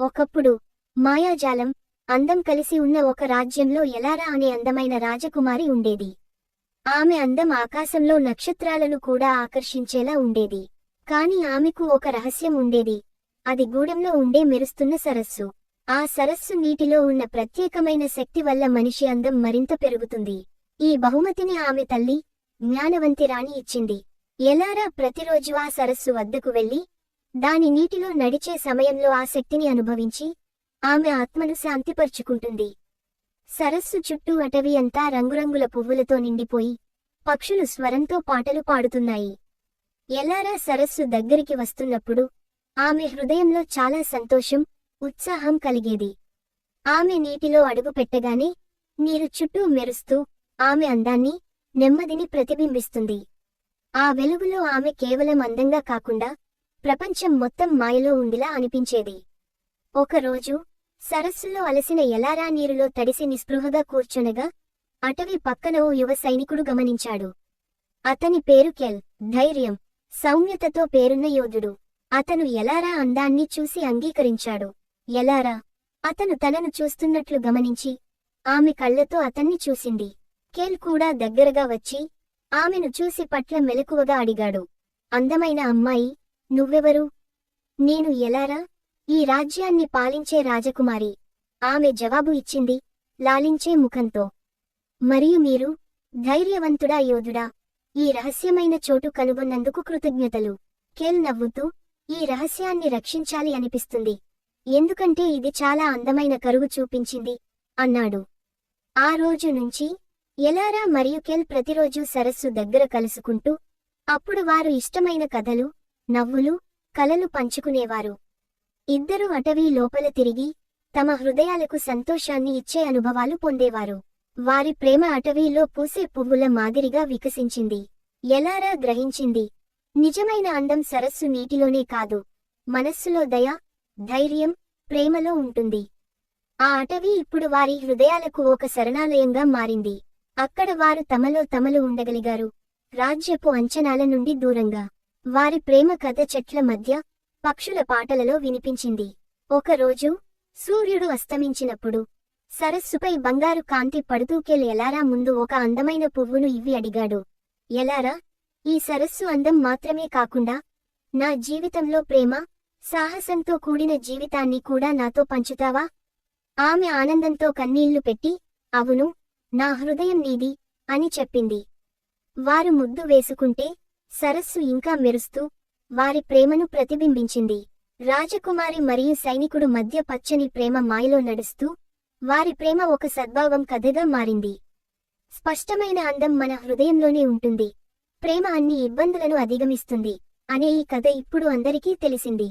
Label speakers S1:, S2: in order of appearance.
S1: ఒకప్పుడు మాయాజాలం అందం కలిసి ఉన్న ఒక రాజ్యంలో ఎలారా అనే అందమైన రాజకుమారి ఉండేది. ఆమె అందం ఆకాశంలో నక్షత్రాలను కూడా ఆకర్షించేలా ఉండేది. కాని ఆమెకు ఒక రహస్యం ఉండేది. అది గూడెంలో ఉండే మెరుస్తున్న సరస్సు. ఆ సరస్సు నీటిలో ఉన్న ప్రత్యేకమైన శక్తి వల్ల మనిషి అందం మరింత పెరుగుతుంది. ఈ బహుమతిని ఆమె తల్లి జ్ఞానవంతి రాణి ఇచ్చింది. ఎలారా ప్రతిరోజు ఆ సరస్సు వద్దకు వెళ్ళి దాని నీటిలో నడిచే సమయంలో ఆ శక్తిని అనుభవించి ఆమె ఆత్మను శాంతిపరుచుకుంటుంది. సరస్సు చుట్టూ అటవీ అంతా రంగురంగుల పువ్వులతో నిండిపోయి పక్షులు స్వరంతో పాటలు పాడుతున్నాయి. ఎలారా సరస్సు దగ్గరికి వస్తున్నప్పుడు ఆమె హృదయంలో చాలా సంతోషం ఉత్సాహం కలిగేది. ఆమె నీటిలో అడుగు పెట్టగానే నీరు చుట్టూ మెరుస్తూ ఆమె అందాన్ని నెమ్మదిని ప్రతిబింబిస్తుంది. ఆ వెలుగులో ఆమె కేవలం అందంగా కాకుండా ప్రపంచం మొత్తం మాయలో ఉండిలా అనిపించేది. ఒకరోజు సరస్సులో అలసిన ఎలారా నీరులో తడిసి నిస్పృహగా కూర్చునగా అటవీ పక్కన ఓ యువ సైనికుడు గమనించాడు. అతని పేరు కెల్. ధైర్యం. సౌమ్యతతో పేరున్న యోధుడు. అతను ఎలారా అందాన్ని చూసి అంగీకరించాడు. ఎలారా? అతను తనను చూస్తున్నట్లు గమనించి ఆమె కళ్ళతో అతన్ని చూసింది. కేల్ కూడా దగ్గరగా వచ్చి ఆమెను చూసి పట్ల మెలకువగా అడిగాడు. అందమైన అమ్మాయి నువ్వెవరు? నేను ఎలారా? ఈ రాజ్యాన్ని పాలించే రాజకుమారి. ఆమె జవాబు ఇచ్చింది లాలించే ముఖంతో. మరియు మీరు ధైర్యవంతుడా యోధుడా? ఈ రహస్యమైన చోటు కనుగొన్నందుకు కృతజ్ఞతలు. కేల్ నవ్వుతూ ఈ రహస్యాన్ని రక్షించాలి అనిపిస్తుంది. ఎందుకంటే ఇది చాలా అందమైన కరువు చూపించింది అన్నాడు. ఆ రోజు నుంచి ఎలారా మరియు కెల్ ప్రతిరోజూ సరస్సు దగ్గర కలుసుకుంటూ అప్పుడు వారు ఇష్టమైన కథలు నవ్వులు కలలు పంచుకునేవారు. ఇద్దరూ అటవీ లోపల తిరిగి తమ హృదయాలకు సంతోషాన్ని ఇచ్చే అనుభవాలు పొందేవారు. వారి ప్రేమ అటవీలో పూసే పువ్వుల మాదిరిగా వికసించింది. ఎలారా గ్రహించింది? నిజమైన అందం సరస్సు నీటిలోనే కాదు. మనస్సులో దయ ధైర్యం ప్రేమలో ఉంటుంది. ఆ అటవీ ఇప్పుడు వారి హృదయాలకు ఒక శరణాలయంగా మారింది. అక్కడ వారు తమలో తమలు ఉండగలిగారు. రాజ్యపు అంచనాల నుండి దూరంగా. వారి ప్రేమ కథ చెట్ల మధ్య పక్షుల పాటలలో వినిపించింది. ఒకరోజు సూర్యుడు అస్తమించినప్పుడు సరస్సుపై బంగారు కాంతి పడుతూకెల్ ఎలారా ముందు ఒక అందమైన పువ్వును ఇవ్వి అడిగాడు. ఎలారా? ఈ సరస్సు అందం మాత్రమే కాకుండా నా జీవితంలో ప్రేమ సాహసంతో కూడిన జీవితాన్ని కూడా నాతో పంచుతావా? ఆమె ఆనందంతో కన్నీళ్ళు పెట్టి అవును నా హృదయం నీది అని చెప్పింది. వారు ముద్దు వేసుకుంటే సరస్సు ఇంకా మెరుస్తూ వారి ప్రేమను ప్రతిబింబించింది. రాజకుమారి మరియు సైనికుడు మధ్య పచ్చని ప్రేమ మాయలో నడుస్తూ వారి ప్రేమ ఒక సద్భావం కథగా మారింది. స్పష్టమైన అందం మన హృదయంలోనే ఉంటుంది. ప్రేమ అన్ని ఇబ్బందులను అధిగమిస్తుంది అనే ఈ కథ ఇప్పుడు అందరికీ తెలిసింది.